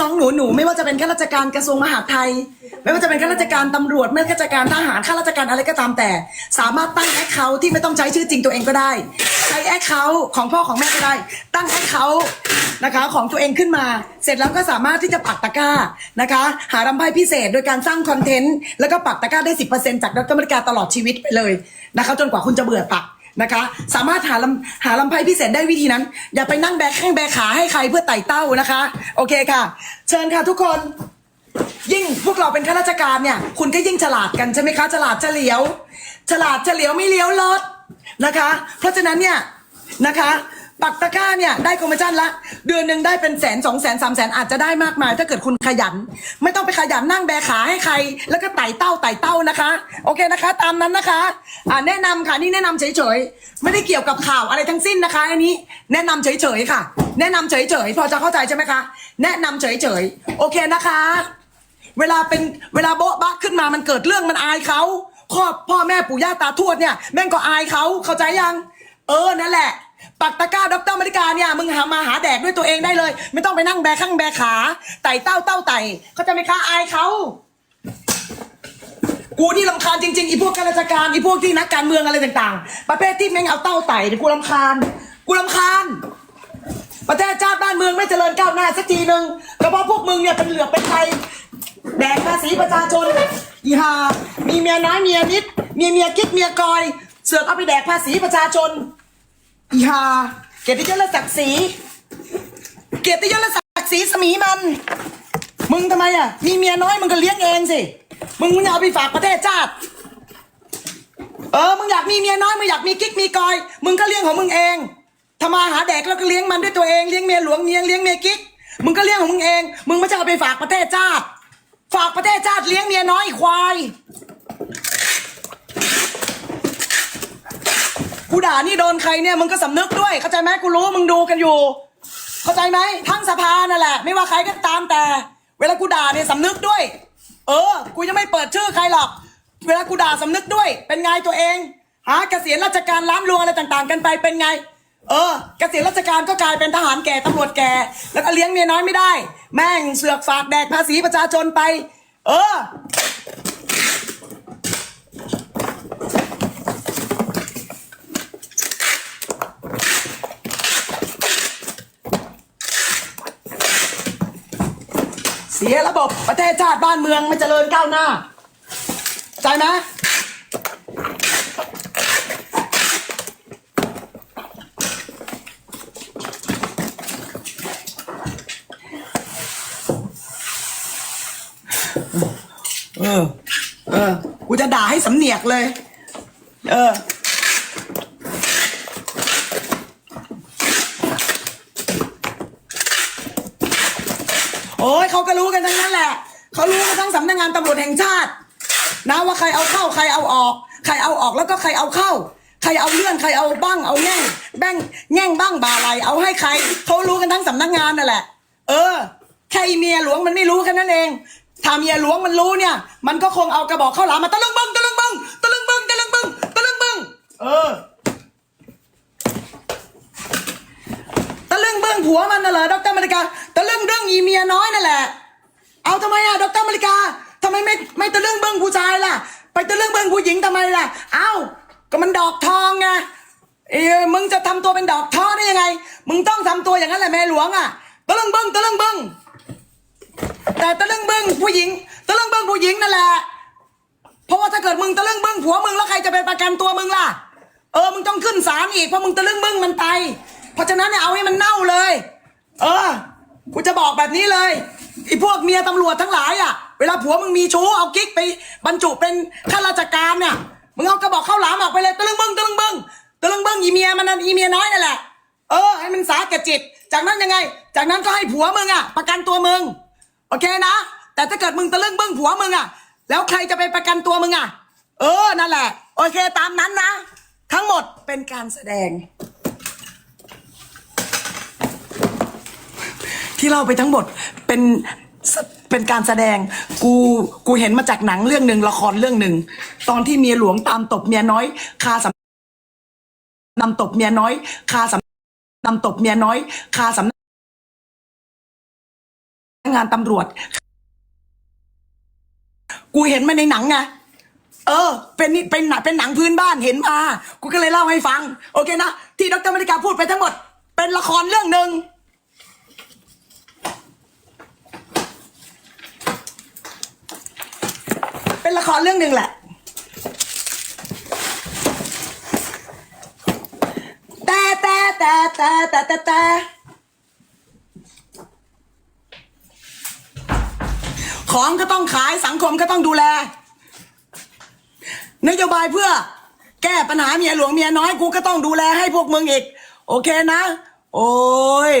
น้องๆ หนูๆไม่ว่าจะเป็นข้าราชการกระทรวงมหาดไทย ไม่ว่าจะเป็นข้าราชการตำรวจไม่ว่าข้าราชการทหารข้าราชการอะไรก็ตามแต่ สามารถตั้งแอคเคาท์ที่ไม่ต้องใช้ชื่อจริงตัวเองก็ได้ ใช้แอคเคาท์ของพ่อของแม่ก็ได้ ตั้งแอคเคาท์นะคะของตัวเองขึ้นมา เสร็จแล้วก็สามารถที่จะปักตะกร้านะคะ หารำไพ่พิเศษโดยการสร้างคอนเทนต์แล้วก็ปักตะกร้าได้ 10%จากดรมริกาตลอดชีวิตไปเลยนะคะจนกว่าคุณจะเบื่อปัก นะคะ สามารถหาลำหาลำไพ่พิเศษได้วิธีนั้น อย่าไปนั่งแบกแข้งแบกขาให้ใครเพื่อไต่เต้านะคะ โอเคค่ะ เชิญค่ะทุกคน ยิ่งพวกเราเป็นข้าราชการเนี่ย คุณก็ยิ่งฉลาดกันใช่ไหมคะ ฉลาดเฉลียว ฉลาดเฉลียวไม่เลี้ยวรถนะคะ เพราะฉะนั้นเนี่ยนะคะ ปักตะกร้าเนี่ยได้คอมมิชชั่นละ เดือนหนึ่งได้เป็นแสนสองแสนสามแสนอาจจะได้มากมาย ถ้าเกิดคุณขยัน ไม่ต้องไปขยันนั่งแบขาให้ใคร แล้วก็ไต่เต้าไต่เต้านะคะ โอเคนะคะ ตามนั้นนะคะอ่าแนะนำค่ะนี่แนะนำเฉยๆไม่ได้เกี่ยวกับข่าวอะไรทั้งสิ้นนะคะอันนี้แนะนำเฉยๆค่ะ แนะนำเฉยๆพอจะเข้าใจใช่ไหมคะแนะนำเฉยๆโอเคนะคะ เวลาเป็นเวลาโบ๊ะบะขึ้นมามันเกิดเรื่องมันอายเขาพ่อบพ่อแม่ปู่ย่าตาทวดเนี่ยแม่งก็อายเขาเข้าใจยัง เออนั่นแหละ ปักตะกร้าด็อกเตอร์มริกาเนี่ยมึงหามาหาแดกด้วยตัวเองได้เลย ไม่ต้องไปนั่งแบกข้างแบกขาไต่เต้าเต้าไต่เขาจะไหมคะอายเขากูที่ลำคาญจริงๆอีพวกข้าราชการอีพวกที่นักการเมืองอะไรต่างๆ ประเภทที่แม่งเอาเต้าไต่กูลำคาญ กูลำคาญ ประเทศชาติบ้านเมืองไม่เจริญก้าวหน้าสักทีหนึ่งก็เพราะพวกมึงเนี่ยเป็นเหลือกเป็นไทยแดกภาษีประชาชนอีหามีเมียน้อยเมียนิด มีเมียกิ๊กเมียกอย เสือกเอาไปแดกภาษีประชาชน อีหาเกียรติยศและศักดิ์ศรีเกียรติยศและศักดิ์ศรีสมีมัน มึงทำไมอะ มีเมียน้อยมึงก็เลี้ยงเองสิ มึงมึงอย่าเอาไปฝากประเทศชาติ เออ มึงอยากมีเมียน้อย มึงอยากมีกิ๊กมีกอย มึงก็เลี้ยงของมึงเองทำมาหาแดกแล้วก็เลี้ยงมันด้วยตัวเอง เลี้ยงเมียหลวงเมียเลี้ยงเมียกิ๊ก มึงก็เลี้ยงของมึงเอง มึงไม่ใช่เอาไปฝากประเทศชาติ ฝากประเทศชาติเลี้ยงเมียน้อยอีควาย กูด่านี่โดนใครเนี่ยมึงก็สำนึกด้วย เข้าใจไหมกูรู้มึงดูกันอยู่ เข้าใจไหมทั้งสภานั่นแหละ ไม่ว่าใครก็ตามแต่ เวลากูด่าเนี่ยสำนึกด้วย เออ กูยังไม่เปิดชื่อใครหรอก เวลากูด่าสำนึกด้วย เป็นไงตัวเองหาเกษียณราชการล้ามลวงอะไรต่างๆ กันไปเป็นไง เออ เกษียณราชการก็กลายเป็นทหารแก่ตำรวจแก่ แล้วก็เลี้ยงเมียน้อยไม่ได้ แม่งเสือกฝากแดกภาษีประชาชนไป เออ เสียระบบประเทศชาติบ้านเมืองไม่เจริญก้าวหน้าใจไหมเออ เออ กูจะด่าให้สำเนียกเลย เออ โอ้ยเขาก็รู้กันทั้งนั้นแหละเขารู้กันทั้งสำนักงานตำรวจแห่งชาติ นะว่าใครเอาเข้าใครเอาออก ใครเอาออกแล้วก็ใครเอาเข้า ใครเอาเลื่อนใครเอาบ้างเอาแง่งแบ้งแง่งบ้างบาอะไรเอาให้ใครเขารู้กันทั้งสำนักงานนั่นแหละ เออแค่เมียหลวงมันไม่รู้แค่นั้นเองถ้าเมียหลวงมันรู้เนี่ย มันก็คงเอากระบอกข้าวหลามมาตะลึงบึงตะลึงบึงตะลึงบึงตะลึงบึงตะลึงบึงเออ ตะลึ งเบื้องผัวมันน่ะเหรอดรมาริกาตะลึงเรื่องอีเมียน้อยนั่นแหละ เอาทำไมอะดรมาริกาทำไมไม่ไม่ตะลึงเบื้องผู้ชายล่ะ ไปตะลึงเบื้องผู้หญิงทำไมล่ะ เอ้าก็มันดอกทองไงเออมึงจะทำตัวเป็นดอกทองได้ยังไง มึงต้องทำตัวอย่างนั้นแหละแม่หลวงอะตะลึงเบื้องตะลึงเบื้องแต่ตะลึงเบื้องผู้หญิงตะลึงเบื้องผู้หญิงนั่นแหละเพราะว่าถ้าเกิดมึงตะลึงบึ้งผัวมึงแล้วใครจะไปประกันตัวมึงล่ะ เออมึงต้องขึ้นศาลอีกเพราะมึงตะลึงบึ้งมันไป เพราะฉะนั้นเนี่ยเอาให้มันเน่าเลย เออกูจะบอกแบบนี้เลยไอ้พวกเมียตำรวจทั้งหลายอะ เวลาผัวมึงมีชู้เอากิ๊กไปบรรจุเป็นข้าราชการเนี่ยมึงเอากระบอกข้าวหลามออกไปเลยตะลึงบึ้งตะลึงบึ้งตะลึงบึ้งอีเมียมันนั่นอีเมียน้อยนั่นแหละเออให้มันสาแก่จิต จากนั้นยังไง จากนั้นก็ให้ผัวมึงอะ ประกันตัวมึงโอเคนะ แต่ถ้าเกิดมึงตะลึงบึ้งผัวมึงอะ แล้วใครจะไปประกันตัวมึงอะ เออนั่นแหละ โอเคตามนั้นนะ ทั้งหมดเป็นการแสดง ที่เล่าไปทั้งหมดเป็นเป็นการแสดงกูกูเห็นมาจากหนังเรื่องหนึ่งละครเรื่องหนึ่งตอนที่เมียหลวงตามตบเมียน้อยคาสำนำตบเมียน้อยคาสำนำตบเมียน้อยคาสำนักงงานตำรวจ กูเห็นมาในหนังไงเออ เป็นนี่เป็นหนังเป็นหนังพื้นบ้านเห็นมา กูก็เลยเล่าให้ฟัง โอเคนะ ที่ดรมริกาพูดไปทั้งหมด เป็นละครเรื่องหนึ่ง เป็นละครเรื่องหนึ่งแหละ แต่แต่แต่แต่แต่แต่แต่ของก็ต้องขายสังคมก็ต้องดูแล นโยบายเพื่อ แก้ปัญหาเมียหลวงเมียน้อยกูก็ต้องดูแลให้พวกมึงอีก โอเคนะ โอ้ย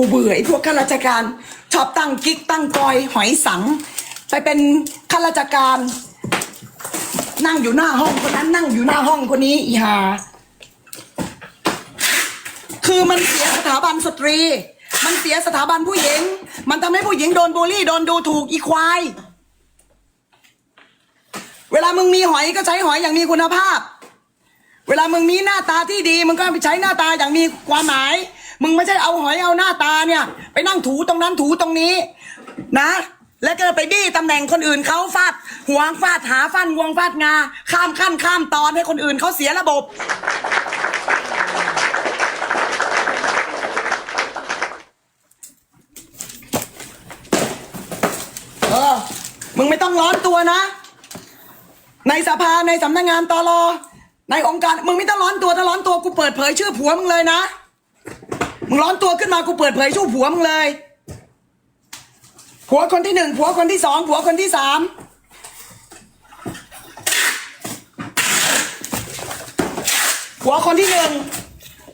กูเบื่อไอ้พวกข้าราชการ ชอบตั้งกิ๊กตั้งกอย หอยสัง ไปเป็นข้าราชการ นั่งอยู่หน้าห้องคนนั้นนั่งอยู่หน้าห้องคนนี้อีหาคือมันเสียสถาบันสตรี มันเสียสถาบันผู้หญิง มันทำให้ผู้หญิงโดนบูลลี่โดนดูถูกอีควาย เวลามึงมีหอยก็ใช้หอยอย่างมีคุณภาพ เวลามึงมีหน้าตาที่ดีมึงก็ไปใช้หน้าตาอย่างมีความหมาย มึงไม่ใช่เอาหอยเอาหน้าตาเนี่ย ไปนั่งถูตรงนั้นถูตรงนี้ นะ แล้วก็ไปบี้ตำแหน่งคนอื่นเขาฟาดหัวฟาดหาฟันงวงฟาดงา ข้ามขั้นข้ามตอนให้คนอื่นเขาเสียระบบ เออ มึงไม่ต้องร้อนตัวนะ ในสภาในสำนักงานตลอในองค์การมึงไม่ต้องร้อนตัวถ้าร้อนตัวกูเปิดเผยชื่อผัวมึงเลยนะ มึงร้อนตัวขึ้นมากูเปิดเผยชื่อผัวมึงเลย ผัวคนที่หนึ่งผัวคนที่สองผัวคนที่สามผัวคนที่หนึ่ง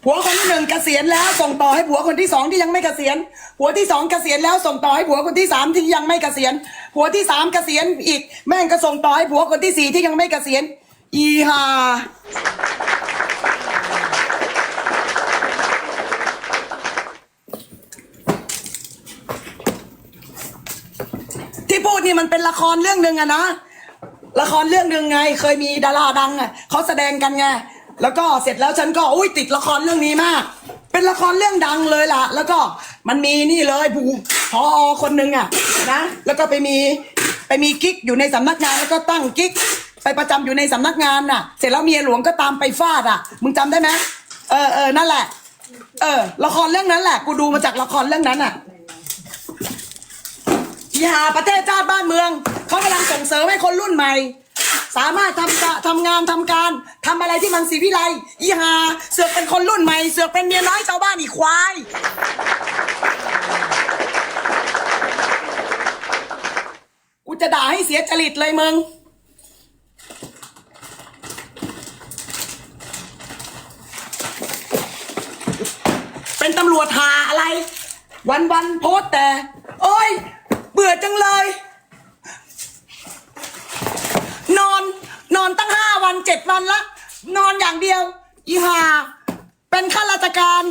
ผัวคนที่หนึ่งเกษียณแล้วส่งต่อให้ผัวคนที่สองที่ยังไม่เกษียณผัวที่สองเกษียณแล้วส่งต่อให้ผัวคนที่สามที่ยังไม่เกษียณผัวที่สามเกษียณอีก แม่งก็ส่งต่อให้ผัวคนที่สี่ที่ยังไม่เกษียณอีห่าที่พูด นี่มันเป็นละครเรื่องหนึ่งอะนะ ละครเรื่องหนึ่งไง เคยมีดาราดังอะเขาแสดงกันไง แล้วก็เสร็จแล้วฉันก็อุ้ยติดละครเรื่องนี้มาก เป็นละครเรื่องดังเลยล่ะ แล้วก็มันมีนี่เลยผู้พอคนหนึ่งอะนะ แล้วก็ไปมีไปมีกิ๊กอยู่ในสำนักงานแล้วก็ตั้งกิ๊กไปประจำอยู่ในสำนักงานน่ะ เสร็จแล้วเมียหลวงก็ตามไปฟาดอะ มึงจำได้ไหมเออเออนั่นแหละ เออ ละครเรื่องนั้นแหละ กูดูมาจากละครเรื่องนั้นอะ อย่าประเทศชาติบ้านเมืองเขากำลังส่งเสริมให้คนรุ่นใหม่ สามารถทำทำงานทำการทำอะไรที่มันสีวิไลอีหาเสือกเป็นคนรุ่นใหม่ เสือกเป็นเมียน้อยชาวบ้านอีควายกูจะด่าให้เสียจริตเลยมึงเป็นตำรวจหาอะไร วันวันโพสแต่ โอ้ย เบื่อจังเลย นอน นอนตั้งห้าวันเจ็ดวันละ นอนอย่างเดียว อีหา เป็นข้าราชการ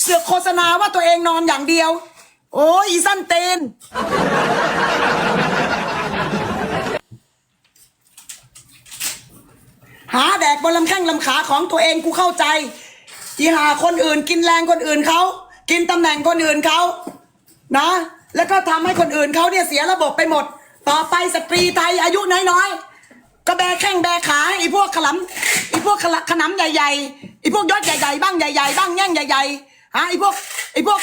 เสือกโฆษณาว่าตัวเองนอนอย่างเดียว โอ้ยอีสั้นเตนหาแดกบนลำแข้งลำขาของตัวเองกูเข้าใจที่หาคนอื่นกินแรงคนอื่นเขา กินตำแหน่งคนอื่นเขา นะ แล้วก็ทำให้คนอื่นเขาเนี่ยเสียระบบไปหมด ต่อไปสตรีไทยอายุน้อยๆ ก็แบแข้งแบขาไอ้พวกขลำไอ้พวกขละขนำใหญ่ๆไอ้พวกยอดใหญ่ๆบ้างใหญ่ๆบ้างแง่งใหญ่ๆฮะไอ้พวกไอ้พวก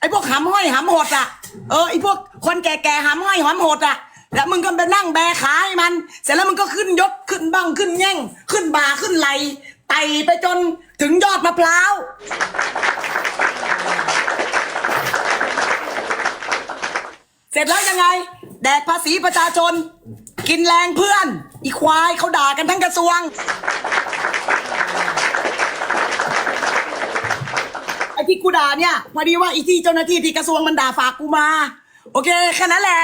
ไอ้พวกหำห้อยหำหดอะเออไอ้พวกคนแก่ๆหำห้อยหำหดอะแล้วมึงก็ไปนั่งแบกขาให้มัน เสร็จแล้วมึงก็ขึ้นยศขึ้นบ้างขึ้นแง่ง ขึ้นบ่าขึ้นไหลไต่ไปจนถึงยอดมะพร้าว เสร็จแล้วยังไง แดกภาษีประชาชน กินแรงเพื่อน อีควายเขาด่ากันทั้งกระทรวงไอ้ที่กูด่าเนี่ยพอดีว่าอีที่เจ้าหน้าที่ที่กระทรวงมันด่าฝากกูมา โอเคแค่นั้นแหละ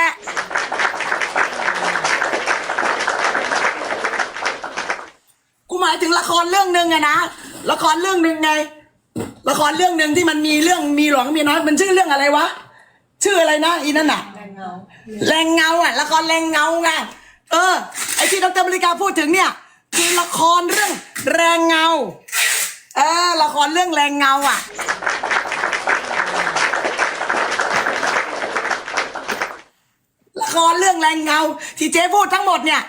กูหมายถึงละครเรื่องหนึ่งอะนะละครเรื่องหนึ่งไงละครเรื่องหนึ่งที่มันมีเรื่องมีหลวงมีน้อยมันชื่อเรื่องอะไรวะ ชื่ออะไรนะอีนั่นน่ะ แรงเงาแรงเงาอะละครแรงเงาไงเออ ไอที่ดรบริการพูดถึงเนี่ยคือละครเรื่องแรงเงา เออ ละครเรื่องแรงเงาอะ ละครเรื่องแรงเงา ที่เจ๊พูดทั้งหมดเนี่ย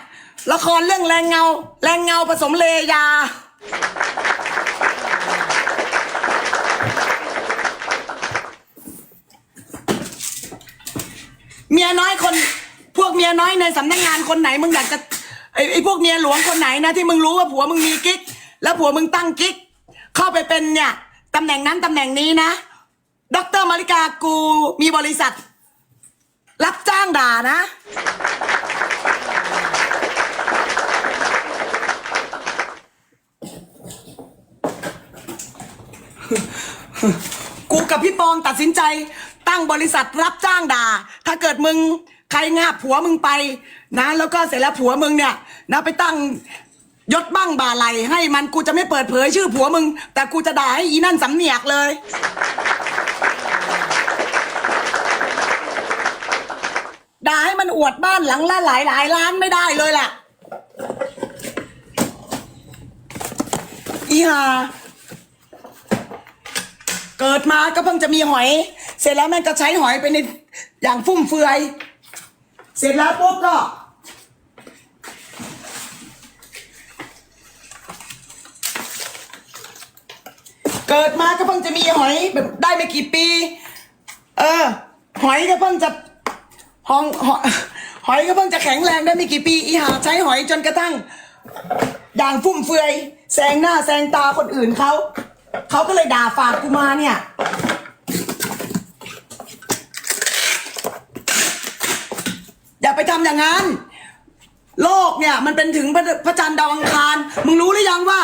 ละครเรื่องแรงเงา แรงเงาผสมเลยา เมียน้อยคน พวกเมียน้อยในสำนักงานคนไหนมึงอยากจะไอ้ไอ้พวกเมียหลวงคนไหนนะที่มึงรู้ว่าผัวมึงมีกิ๊ก แล้วผัวมึงตั้งกิ๊ก เข้าไปเป็นเนี่ยตำแหน่งนั้นตำแหน่งนี้นะดรมาริกากูมีบริษัท รับจ้างด่านะ กูกับพี่ปองตัดสินใจตั้งบริษัทรับจ้างด่า ถ้าเกิดมึงใครงาบผัวมึงไปนะ แล้วก็เสร็จแล้วผัวมึงเนี่ยนะไปตั้งยศบ้างบาไหลให้มันกูจะไม่เปิดเผยชื่อผัวมึง แต่กูจะด่าให้อีนั่นสำเนียกเลย ด่าให้มันอวดบ้านหลังละหลายหลายล้านไม่ได้เลยแหละอีหาเกิดมาก็เพิ่งจะมีหอย เสร็จแล้วแม่งก็ใช้หอยไปใน อย่างฟุ่มเฟือย เสร็จแล้วปุ๊บก็เกิดมาก็เพิ่งจะมีหอยแบบได้ไม่กี่ปี เออ หอยก็เพิ่งจะหองหอยหอยก็เพิ่งจะแข็งแรงได้ไม่กี่ปี อีหาใช้หอยจนกระทั่งอย่างฟุ่มเฟือยแซงหน้าแซงตาคนอื่นเขา เขาก็เลยด่าฝากกูมาเนี่ย อย่า ไปทำอย่างนั้น โลกเนี่ย มันเป็นถึงพระพระจันทร์ดาวอังคาร มึงรู้หรือยังว่า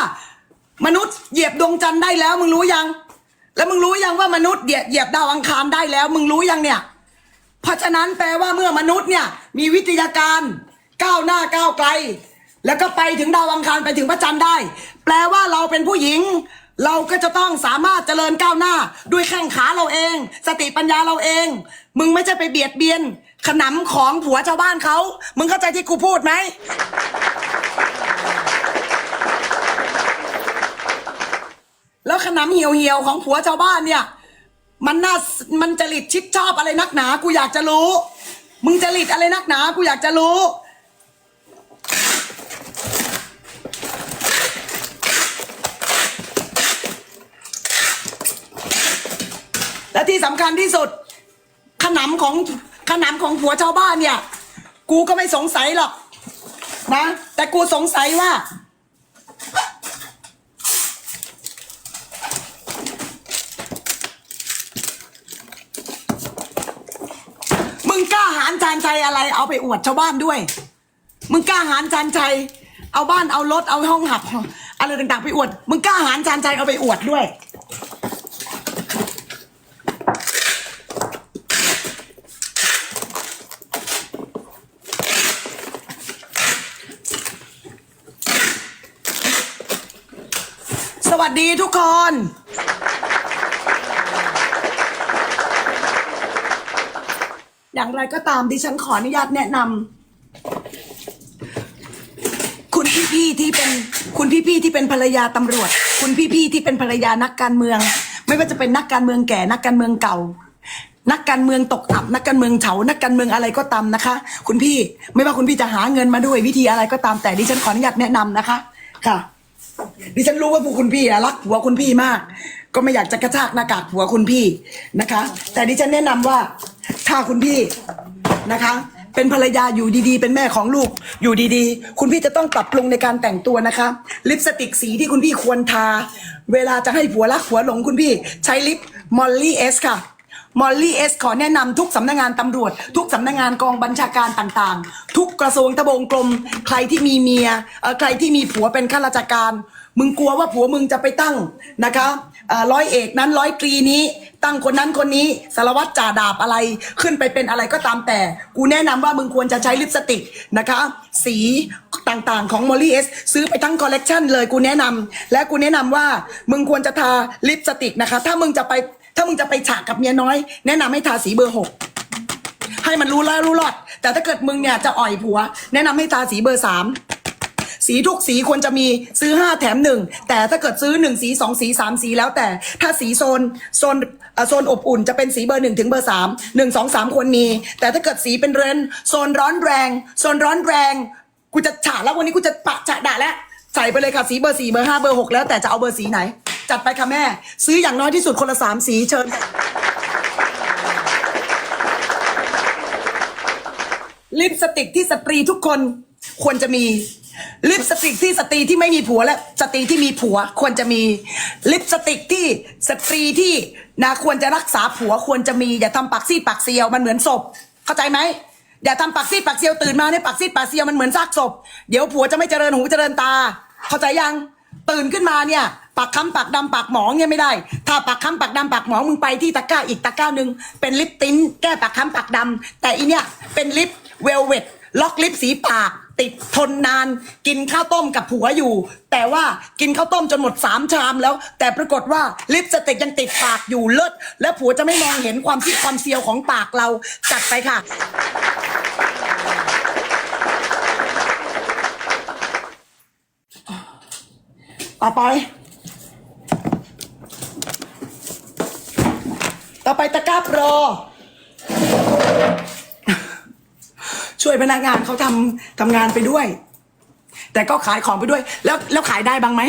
มนุษย์เหยียบดวงจันทร์ได้แล้ว มึงรู้ยัง แล้วมึงรู้ยังว่ามนุษย์เหยียบเหยียบดาวอังคารได้แล้ว มึงรู้ยังเนี่ย เพราะฉะนั้นแปลว่าเมื่อมนุษย์เนี่ย มีวิทยาการก้าวหน้าก้าวไกล แล้วก็ไปถึงดาวอังคารไปถึงพระจันทร์ได้ แปลว่าเราเป็นผู้หญิง เราก็จะต้องสามารถเจริญก้าวหน้า ด้วยแข้งขาเราเอง สติปัญญาเราเอง มึงไม่ใช่ไปเบียดเบียน ขนำของผัวชาวบ้านเขา มึงเข้าใจที่กูพูดไหม แล้วขนำเหี่ยวเหี่ยวๆของผัวชาวบ้านเนี่ย มันน่ามันจริตชิดชอบอะไรนักหนา กูอยากจะรู้ มึงจริตอะไรนักหนา กูอยากจะรู้ และที่สำคัญที่สุด ขนำของขนำของผัวชาวบ้านเนี่ย กูก็ไม่สงสัยหรอกนะ แต่กูสงสัยว่า มึงกล้าหารจานชัยอะไร เอาไปอวดชาวบ้านด้วย มึงกล้าหารจานชัยเอาบ้านเอารถเอาห้องหับ อะไรต่างๆไปอวด มึงกล้าหารจานชัยเอาไปอวดด้วย ส วัสดีทุกคน อย่างไรก็ตามดิฉันขออนุญาตแนะนำคุณพี่ๆที่เป็นคุณพี่ๆที่เป็นภรรยาตำรวจ คุณพี่ๆที่เป็นภรรยานักการเมือง ไม่ว่าจะเป็นนักการเมืองแก่นักการเมืองเก่านักการเมืองตกอับนักการเมืองเฉานักการเมืองอะไรก็ตามนะคะ คุณพี่ ไม่ว่าคุณพี่จะหาเงินมาด้วยวิธีอะไรก็ตามแต่ดิฉันขออนุญาตแนะนำนะคะ ค่ะ ดิฉันรู้ว่าพวกคุณพี่อะรักผัวคุณพี่มาก ก็ไม่อยากจะกระชากหน้ากากผัวคุณพี่นะคะ แต่ดิฉันแนะนำว่าถ้าคุณพี่นะคะ เป็นภรรยาอยู่ดีๆ เป็นแม่ของลูกอยู่ดีๆ คุณพี่จะต้องปรับปรุงในการแต่งตัวนะคะ ลิปสติกสีที่คุณพี่ควรทา เวลาจะให้ผัวรักผัวหลงคุณพี่ ใช้ลิปมอลลี่เอสค่ะ มอลลี่เอสขอแนะนำทุกสำนักงานตำรวจ ทุกสำนักงานกองบัญชาการต่างๆ ทุกกระทรวงทบวงกรมใครที่มีเมียเอ่อใครที่มีผัวเป็นข้าราชการ มึงกลัวว่าผัวมึงจะไปตั้งนะคะเอ่อร้อยเอกนั้นร้อยตรีนี้ ตั้งคนนั้นคนนี้สารวัตรจ่าดาบอะไรขึ้นไปเป็นอะไรก็ตามแต่ กูแนะนำว่ามึงควรจะใช้ลิปสติกนะคะ สีต่างๆของมอลลี่เอสซื้อไปทั้งคอลเลกชันเลยกูแนะนำและกูแนะนำว่ามึงควรจะทาลิปสติกนะคะ ถ้ามึงจะไป ถ้ามึงจะไปฉากกับเมียน้อย แนะนำให้ทาสีเบอร์หกให้มันรู้แล้วรู้รอด แต่ถ้าเกิดมึงเนี่ยจะอ่อยผัว แนะนำให้ตาสีเบอร์สามสีทุกสีควรจะมีซื้อ5แถม1แต่ถ้าเกิดซื้อ1สี2สี3สีแล้วแต่ ถ้าสีโซนโซนเอ่อโซนอบอุ่นจะเป็นสีเบอร์1ถึงเบอร์3 1 2 3ควรมี แต่ถ้าเกิดสีเป็นเรนโซนร้อนแรง โซนร้อนแรง กูจะฉาแล้ววันนี้กูจะปะฉะด่าแล้วใส่ไปเลยค่ะสีเบอร์4เบอร์5เบอร์6แล้วแต่จะเอาเบอร์สีไหน จัดไปค่ะแม่ ซื้ออย่างน้อยที่สุดคนละ3สีเชิญลิปสติกที่สตรีทุกคนควรจะมี ลิปสติกที่สตรีที่ไม่มีผัวและสตรีที่มีผัวควรจะมี ลิปสติกที่สตรีที่นะควรจะรักษาผัวควรจะมีอย่าทำปากซีดปากเซียวมันเหมือนศพ เข้าใจไหมอย่าทำปากซีดปากเซียวตื่นมาเนี่ยปากซีดปากเซียวมันเหมือนซากศพ เดี๋ยวผัวจะไม่เจริญหูเจริญตา เข้าใจยัง ตื่นขึ้นมาเนี่ยปากค้ำปากดำปากหมองเนี่ยไม่ได้ ถ้าปากค้ำปากดำปากหมองมึงไปที่ตะกร้าอีกตะกร้าหนึ่งเป็นลิปติ้นแก้ปากค้ำปากดำแต่อีเนี่ยเป็นลิปเวลเวตล็อกลิปสีปากติดทนนานกินข้าวต้มกับผัวอยู่ แต่ว่ากินข้าวต้มจนหมดสามชามแล้ว แต่ปรากฏว่าลิปสติกยังติดปากอยู่เลิศแล้วผัวจะไม่มองเห็นความซีดความเซียวของปากเราจัดไปค่ะ ต่อไป ต่อไปตะกร้าโปร ช่วยพนักงานเขาทำทำงานไปด้วย แต่ก็ขายของไปด้วย แล้วแล้วขายได้บ้างไหม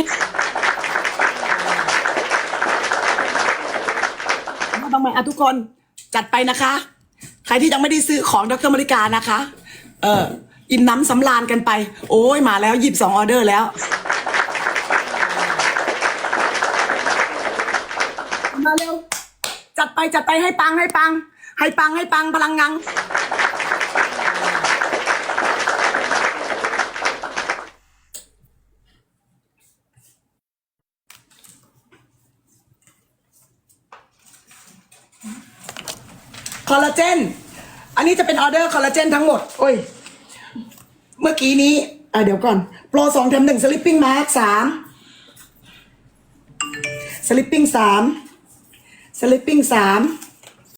ได้บ้างไหมอะทุกคนจัดไปนะคะ ใครที่ยังไม่ได้ซื้อของดรมริกานะคะ เอออิ่มน้ำสำราญกันไป โอ้ยมาแล้วหยิบสองออเดอร์แล้ว มาเร็ว จัดไปจัดไปให้ปังให้ปัง ให้ปังให้ปังพลังงัง คอลลาเจน อันนี้จะเป็นออเดอร์คอลลาเจนทั้งหมด โอ้ย เมื่อกี้นี้อะเดี๋ยวก่อน โปรสองแถมหนึ่งสลิปปิ้งมาร์คสามสลิปปิ้งสาม สลิปปิ้งสาม